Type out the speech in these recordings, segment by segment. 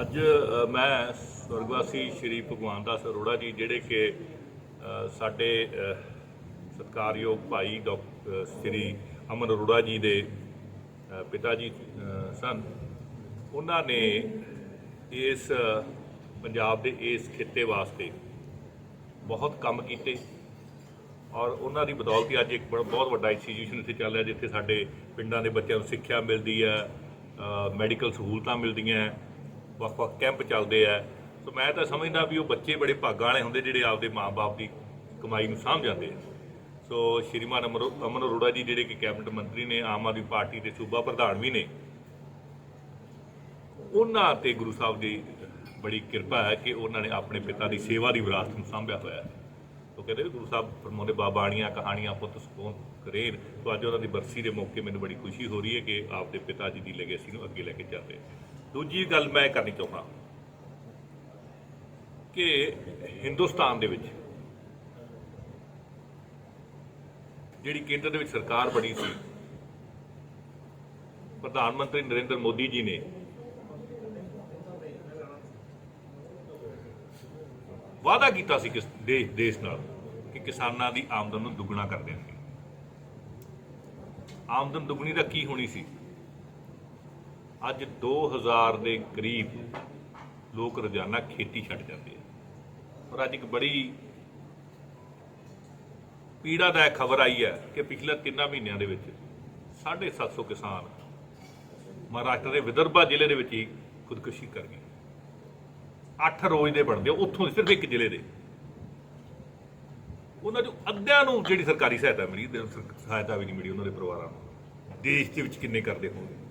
ਅੱਜ ਮੈਂ ਸਵਰਗਵਾਸੀ ਸ਼੍ਰੀ ਭਗਵਾਨ ਦਾਸ ਅਰੋੜਾ ਜੀ ਜਿਹੜੇ ਕਿ ਸਾਡੇ ਅ, ਸਤਿਕਾਰਯੋਗ ਭਾਈ ਡਾਕਟਰ ਸ਼੍ਰੀ ਅਮਨ ਅਰੋੜਾ ਜੀ ਦੇ ਪਿਤਾ ਜੀ ਸਨ। ਉਹਨਾਂ ਨੇ ਇਸ ਪੰਜਾਬ ਦੇ ਇਸ ਖਿੱਤੇ ਵਾਸਤੇ ਬਹੁਤ ਕੰਮ ਕੀਤੇ ਔਰ ਉਹਨਾਂ ਦੀ ਬਦੌਲਤ ਅੱਜ ਇੱਕ ਬੜਾ ਬਹੁਤ ਵੱਡਾ ਇੰਸਟੀਟਿਊਸ਼ਨ ਇੱਥੇ ਚੱਲ ਰਿਹਾ ਜਿੱਥੇ ਸਾਡੇ ਪਿੰਡਾਂ ਦੇ ਬੱਚਿਆਂ ਨੂੰ ਸਿੱਖਿਆ ਮਿਲਦੀ ਹੈ ਮੈਡੀਕਲ ਸਹੂਲਤਾਂ ਮਿਲਦੀਆਂ ਵੱਖ-ਵੱਖ ਕੈਂਪ ਚੱਲਦੇ ਆ। ਸੋ ਮੈਂ ਤਾਂ ਸਮਝਦਾ ਵੀ ਉਹ ਬੱਚੇ ਬੜੇ ਭਾਗਾਂ ਵਾਲੇ ਹੁੰਦੇ ਜਿਹੜੇ ਆਪਦੇ ਮਾਪੇ ਦੀ ਕਮਾਈ ਨੂੰ ਸਾਂਭ ਜਾਂਦੇ ਆ। ਸੋ ਸ਼੍ਰੀਮਾਨ ਅਮਰ, ਅਮਨ ਅਰੋੜਾ ਜੀ ਜਿਹੜੇ ਕਿ ਕੈਬਨਿਟ ਮੰਤਰੀ ਨੇ, ਆਮ ਆਦਮੀ ਪਾਰਟੀ ਦੇ ਸੂਬਾ ਪ੍ਰਧਾਨ ਵੀ ਨੇ, ਉਹਨਾਂ ਤੇ ਗੁਰੂ ਸਾਹਿਬ ਦੀ ਬੜੀ ਕਿਰਪਾ ਹੈ ਕਿ ਉਹਨਾਂ ਨੇ ਆਪਣੇ ਪਿਤਾ ਦੀ ਸੇਵਾ ਦੀ ਵਿਰਾਸਤ ਨੂੰ ਸਾਂਭਿਆ ਹੋਇਆ ਹੈ। ਉਹ ਕਹਿੰਦੇ ਵੀ ਗੁਰੂ ਸਾਹਿਬ ਫਰਮਾਉਂਦੇ, ਬਾਬਾਣੀਆਂ ਕਹਾਣੀਆਂ ਪੁੱਤ ਸਕੂਨ ਕਰੇਨ ਤੋਂ ਅੱਜ ਉਹਨਾਂ ਦੀ ਬਰਸੀ ਦੇ ਮੌਕੇ ਮੈਨੂੰ ਬੜੀ ਖੁਸ਼ੀ ਹੋ ਰਹੀ ਹੈ ਕਿ ਆਪਦੇ ਪਿਤਾ ਜੀ ਦੀ ਲੈਗੇਸੀ ਨੂੰ ਅੱਗੇ ਲੈ ਕੇ ਚੱਲਦੇ ਦੂਜੀ ਗੱਲ ਮੈਂ ਕਰਨੀ ਚਾਹੁੰਦਾ ਕਿ ਹਿੰਦੁਸਤਾਨ ਦੇ ਵਿੱਚ ਜਿਹੜੀ ਕੇਂਦਰ ਦੇ ਵਿੱਚ ਸਰਕਾਰ ਬਣੀ ਸੀ, ਪ੍ਰਧਾਨ ਮੰਤਰੀ ਨਰਿੰਦਰ ਮੋਦੀ ਜੀ ਨੇ, ਵਾਅਦਾ ਕੀਤਾ ਸੀ ਕਿਸ ਦੇਸ਼ ਦੇਸ਼ ਨਾਲ ਕਿ ਕਿਸਾਨਾਂ ਦੀ ਆਮਦਨ ਨੂੰ ਦੁੱਗਣਾ ਕਰ ਦੇਣਗੇ। ਆਮਦਨ ਦੁੱਗਣੀ ਦਾ ਕੀ ਹੋਣੀ ਸੀ? ਅੱਜ 2000 ਦੇ ਕਰੀਬ ਲੋਕ ਰੋਜ਼ਾਨਾ ਖੇਤੀ ਛੱਡ ਜਾਂਦੇ ਆ। ਪਰ ਅੱਜ ਇੱਕ ਬੜੀ ਪੀੜਾਦਾਇਕ ਖਬਰ ਆਈ ਹੈ ਕਿ ਪਿਛਲੇ 3 ਮਹੀਨਿਆਂ ਦੇ ਵਿੱਚ 750 ਕਿਸਾਨ ਮਹਾਰਾਸ਼ਟਰ ਦੇ ਵਿਦਰਭਾ ਜ਼ਿਲ੍ਹੇ ਦੇ ਵਿੱਚ ਹੀ ਖੁਦਕੁਸ਼ੀ ਕਰ ਗਏ। 8 ਰੋਜ਼ ਦੇ ਬਣਦੇ ਉੱਥੋਂ ਸਿਰਫ ਇੱਕ ਜ਼ਿਲ੍ਹੇ ਦੇ। ਉਹਨਾਂ ਚੋਂ ਅੱਧਿਆਂ ਨੂੰ ਜਿਹੜੀ ਸਰਕਾਰੀ ਸਹਾਇਤਾ ਮਿਲੀ ਸਰ- ਸਹਾਇਤਾ ਵੀ ਨਹੀਂ ਮਿਲੀ ਉਹਨਾਂ ਦੇ ਪਰਿਵਾਰਾਂ ਨੂੰ। ਦੇਸ਼ ਦੇ ਵਿੱਚ ਕਿੰਨੇ ਕਰਦੇ ਹੋਣਗੇ?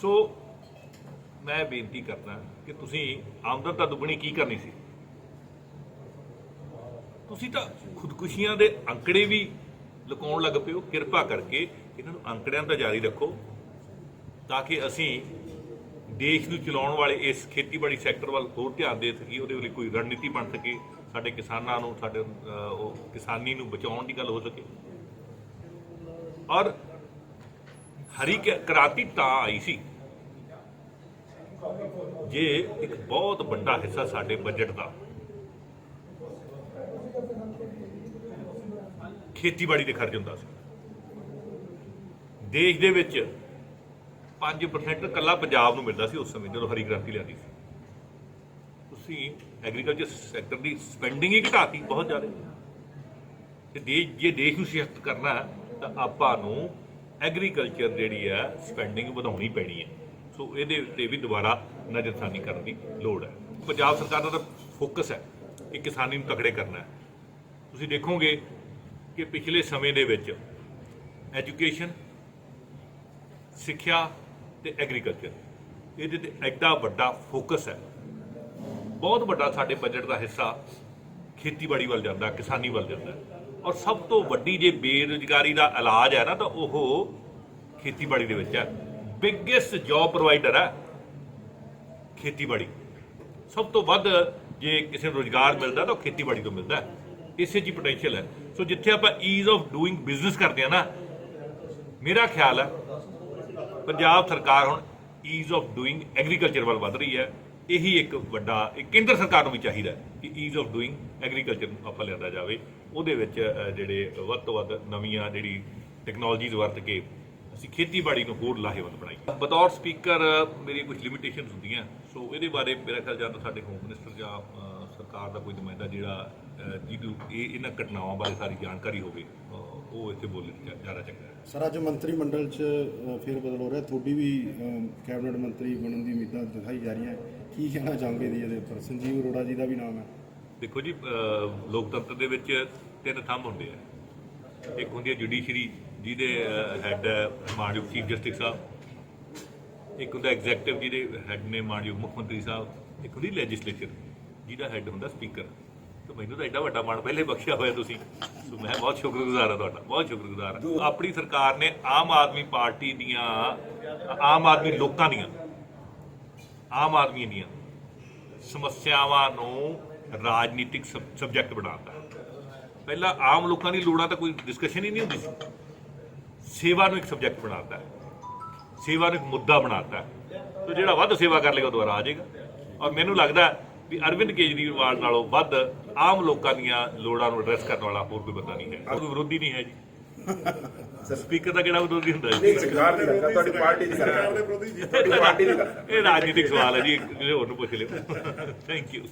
ਸੋ ਮੈਂ ਬੇਨਤੀ ਕਰਦਾ ਕਿ ਤੁਸੀਂ ਆਮਦਨ ਤਾਂ ਦੁੱਗਣੀ ਕੀ ਕਰਨੀ ਸੀ? ਤੁਸੀਂ ਤਾਂ ਖੁਦਕੁਸ਼ੀਆਂ ਦੇ ਅੰਕੜੇ ਵੀ ਲੁਕਾਉਣ ਲੱਗ ਪਿਓ ਕਿਰਪਾ ਕਰਕੇ ਇਹਨਾਂ ਨੂੰ ਅੰਕੜਿਆਂ ਦਾ ਜਾਰੀ ਰੱਖੋ ਤਾਂ ਕਿ ਅਸੀਂ ਦੇਸ਼ ਨੂੰ ਚਲਾਉਣ ਵਾਲੇ ਇਸ ਖੇਤੀਬਾੜੀ ਸੈਕਟਰ ਵੱਲ ਹੋਰ ਧਿਆਨ ਦੇ ਸਕੀਏ। ਉਹਦੇ ਲਈ ਕੋਈ ਰਣਨੀਤੀ ਬਣ ਸਕੇ, ਸਾਡੇ ਕਿਸਾਨਾਂ ਨੂੰ, ਸਾਡੇ ਉਹ ਕਿਸਾਨੀ ਨੂੰ ਬਚਾਉਣ ਦੀ ਗੱਲ ਹੋ ਸਕੇ। ਔਰ ਹਰੀ ਕ- ਕ੍ਰਾਂਤੀ ਤਾਂ ਆਈ ਸੀ। ਜੇ ਇੱਕ ਬਹੁਤ ਵੱਡਾ ਹਿੱਸਾ ਸਾਡੇ ਬਜਟ ਦਾ ਖੇਤੀਬਾੜੀ ਤੇ ਖਰਚ ਹੁੰਦਾ ਸੀ। ਦੇਸ਼ ਦੇ ਵਿੱਚ 5% ਕੱਲਾ ਪੰਜਾਬ ਨੂੰ ਮਿਲਦਾ ਸੀ ਉਸ ਸਮੇਂ ਜਦੋਂ ਹਰੀ ਕ੍ਰਾਂਤੀ ਲਿਆਂਦੀ ਸੀ। ਤੁਸੀਂ ਐਗਰੀਕਲਚਰ ਸੈਕਟਰ ਦੀ ਸਪੈਂਡਿੰਗ ਹੀ ਘਟਾਤੀ ਬਹੁਤ ਜ਼ਿਆਦਾ। ਤੇ ਦੇਸ਼, ਜੇ ਦੇਸ਼ ਨੂੰ ਸਿਹਤ ਕਰਨਾ ਤਾਂ ਆਪਾਂ ਨੂੰ ਐਗਰੀਕਲਚਰ ਜਿਹੜੀ ਹੈ ਸਪੈਂਡਿੰਗ ਵਧਾਉਣੀ ਪੈਣੀ ਹੈ। ਸੋ ਇਹਦੇ ਉੱਤੇ ਵੀ ਦੁਬਾਰਾ ਨਜ਼ਰਸਾਨੀ ਕਰਨ ਦੀ ਲੋੜ ਹੈ। ਪੰਜਾਬ ਸਰਕਾਰ ਦਾ ਫੋਕਸ ਹੈ ਕਿ ਕਿਸਾਨੀ ਨੂੰ ਤਕੜੇ ਕਰਨਾ ਹੈ। ਤੁਸੀਂ ਦੇਖੋਗੇ ਕਿ ਪਿਛਲੇ ਸਮੇਂ ਦੇ ਵਿੱਚ ਐਜੂਕੇਸ਼ਨ, ਸਿੱਖਿਆ ਤੇ ਐਗਰੀਕਲਚਰ, ਇਹਦੇ ਤੇ ਐਡਾ ਵੱਡਾ ਫੋਕਸ ਹੈ। ਬਹੁਤ ਵੱਡਾ ਸਾਡੇ ਬਜਟ ਦਾ ਹਿੱਸਾ ਖੇਤੀਬਾੜੀ ਵੱਲ ਜਾਂਦਾ, ਕਿਸਾਨੀ ਵੱਲ ਜਾਂਦਾ। ਔਰ ਸਭ ਤੋਂ ਵੱਡੀ ਜੇ ਬੇਰੁਜ਼ਗਾਰੀ ਦਾ ਇਲਾਜ ਹੈ ਨਾ, ਤਾਂ ਉਹ ਖੇਤੀਬਾੜੀ ਦੇ ਵਿੱਚ ਹੈ। ਬਿਗੇਸਟ ਜੌਬ ਪ੍ਰੋਵਾਈਡਰ ਹੈ ਖੇਤੀਬਾੜੀ। ਸਭ ਤੋਂ ਵੱਧ ਜੇ ਕਿਸੇ ਨੂੰ ਰੋਜ਼ਗਾਰ ਮਿਲਦਾ ਤਾਂ ਉਹ ਖੇਤੀਬਾੜੀ ਤੋਂ ਮਿਲਦਾ। ਇਸੇ 'ਚ ਹੀ ਪੋਟੈਂਸ਼ੀਅਲ ਹੈ। ਸੋ ਜਿੱਥੇ ਆਪਾਂ ਈਜ਼ ਆਫ ਡੂਇੰਗ ਬਿਜ਼ਨਸ ਕਰਦੇ ਆ ਨਾ, ਮੇਰਾ ਖਿਆਲ ਹੈ ਪੰਜਾਬ ਸਰਕਾਰ ਹੁਣ ਈਜ਼ ਆਫ ਡੂਇੰਗ ਐਗਰੀਕਲਚਰ ਵੱਲ ਵੱਧ ਰਹੀ ਹੈ। ਇਹੀ ਇੱਕ ਵੱਡਾ ਕੇਂਦਰ ਸਰਕਾਰ ਨੂੰ ਵੀ ਚਾਹੀਦਾ ਕਿ ਈਜ਼ ਆਫ ਡੂਇੰਗ ਐਗਰੀਕਲਚਰ ਨੂੰ ਆਪਾਂ ਲਿਆਂਦਾ ਜਾਵੇ। ਉਹਦੇ ਵਿੱਚ ਜਿਹੜੇ ਵੱਧ ਤੋਂ ਵੱਧ ਨਵੀਆਂ ਜਿਹੜੀ ਟੈਕਨੋਲੋਜੀਜ਼ ਵਰਤ ਕੇ ਅਸੀਂ ਖੇਤੀਬਾੜੀ ਨੂੰ ਹੋਰ ਲਾਹੇਵੰਦ ਬਣਾਈਏ। ਬਤੌਰ ਸਪੀਕਰ ਮੇਰੀ ਕੁਝ ਲਿਮਿਟੇਸ਼ਨਸ ਹੁੰਦੀਆਂ ਸੋ ਇਹਦੇ ਬਾਰੇ ਮੇਰਾ ਖਿਆਲ ਜਾਂ ਸਾਡੇ ਹੋਮ ਮਿਨਿਸਟਰ ਜਾਂ ਸਰਕਾਰ ਦਾ ਕੋਈ ਨੁਮਾਇੰਦਾ ਜਿਹੜਾ ਜਿਹਨੂੰ ਇਹ ਇਹਨਾਂ ਘਟਨਾਵਾਂ ਬਾਰੇ ਸਾਰੀ ਜਾਣਕਾਰੀ ਹੋਵੇ ਉਹ ਇੱਥੇ ਬੋਲੇ ਜ਼ਿਆਦਾ ਚੰਗਾ ਸਰ ਅੱਜ ਮੰਤਰੀ ਮੰਡਲ 'ਚ ਫੇਰ ਬਦਲ ਹੋ ਰਿਹਾ। ਤੁਹਾਡੀ ਵੀ ਕੈਬਨਿਟ ਮੰਤਰੀ ਬਣਨ ਦੀ ਉਮੀਦਾਂ ਦਿਖਾਈ ਜਾ ਰਹੀਆਂ। ਕੀ ਕਹਿਣਾ ਚਾਹੋਗੇ ਜੀ ਇਹਦੇ ਉੱਪਰ? ਸੰਜੀਵ ਅਰੋੜਾ ਜੀ ਦਾ ਵੀ ਨਾਮ ਹੈ। ਦੇਖੋ ਜੀ ਲੋਕਤੰਤਰ ਦੇ ਵਿੱਚ ਤਿੰਨ ਥੰਮ ਹੁੰਦੇ ਆ। ਇੱਕ ਹੁੰਦੀ ਹੈ ਜੁਡੀਸ਼ਰੀ ਜਿਹਦੇ ਹੈੱਡ ਮਾਨਯੋਗ ਚੀਫ ਜਸਟਿਸ ਸਾਹਿਬ। ਇੱਕ ਹੁੰਦਾ ਐਗਜ਼ੈਕਟਿਵ ਜਿਹਦੇ ਹੈੱਡ ਨੇ ਮਾਨਯੋਗ ਮੁੱਖ ਮੰਤਰੀ ਸਾਹਿਬ। ਇੱਕ ਹੁੰਦੀ ਲੈਜਿਸਲੇਚਰ ਜਿਹਦਾ ਹੈੱਡ ਹੁੰਦਾ ਸਪੀਕਰ ਤੇ ਮੈਨੂੰ ਤਾਂ ਐਡਾ ਵੱਡਾ ਮਾਣ ਪਹਿਲੇ ਬਖਸ਼ਿਆ ਹੋਇਆ ਤੁਸੀਂ। ਸੋ ਮੈਂ ਬਹੁਤ ਸ਼ੁਕਰਗੁਜ਼ਾਰ ਹਾਂ ਤੁਹਾਡਾ ਬਹੁਤ ਸ਼ੁਕਰਗੁਜ਼ਾਰ ਹਾਂ। ਆਪਣੀ ਸਰਕਾਰ ਨੇ ਆਮ ਆਦਮੀ ਪਾਰਟੀ ਦੀਆਂ ਆਮ ਆਦਮੀ ਲੋਕਾਂ ਦੀਆਂ ਆਮ ਆਦਮੀ ਦੀਆਂ ਸਮੱਸਿਆਵਾਂ ਨੂੰ ਰਾਜਨੀਤਿਕ ਸਬਜੈਕਟ ਬਣਾਤਾ। ਪਹਿਲਾਂ ਆਮ ਲੋਕਾਂ ਦੀ ਲੋੜਾਂ ਤਾਂ ਕੋਈ ਡਿਸਕਸ਼ਨ ਹੀ ਨਹੀਂ ਹੁੰਦੀ ਸੀ। ਸੇਵਾ ਨੂੰ ਇੱਕ ਸਬਜੈਕਟ ਬਣਾਤਾ ਸੇਵਾ ਨੂੰ ਇੱਕ ਮੁੱਦਾ ਬਣਾਤਾ ਸੋ ਜਿਹੜਾ ਵੱਧ ਸੇਵਾ ਕਰ ਲੇਗਾ ਉਹ ਦੁਬਾਰਾ ਆ ਜਾਏਗਾ ਔਰ ਮੈਨੂੰ ਲੱਗਦਾ ਹੈ ਵੀ ਅਰਵਿੰਦ ਕੇਜਰੀਵਾਲ ਨਾਲੋਂ ਵੱਧ ਆਮ ਲੋਕਾਂ ਦੀਆਂ ਲੋੜਾਂ ਨੂੰ ਐਡਰੈਸ ਕਰਨ ਵਾਲਾ ਹੋਰ ਕੋਈ ਬੰਦਾ ਨਹੀਂ ਹੈ। ਕੋਈ ਵਿਰੋਧੀ ਨਹੀਂ ਹੈ ਜੀ। ਸਪੀਕਰ ਦਾ ਕਿਹੜਾ ਵਿਰੋਧੀ ਹੁੰਦਾ ਜੀ? ਸਰਕਾਰ ਦੀ ਗੱਲ ਤੁਹਾਡੀ ਪਾਰਟੀ ਦੀ ਗੱਲ ਤੁਹਾਡੀ ਪਾਰਟੀ ਦੀ ਗੱਲ ਇਹ ਰਾਜਨੀਤਿਕ ਸਵਾਲ ਹੈ ਜੀ ਹੋਰ ਨੂੰ ਪੁੱਛ ਲਿਓ। Thank you